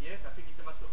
ya, Tapi kita masukkan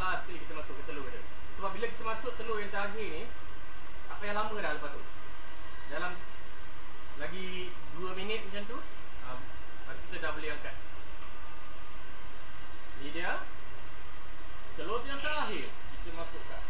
last kali kita masuk ke telur dia. Sebab bila kita masuk telur yang terakhir ni Tak payah lama dah lepas tu. Dalam Lagi 2 minit macam tu Lepas um, kita dah boleh angkat. Ini dia. Telur yang terakhir Kita masukkan.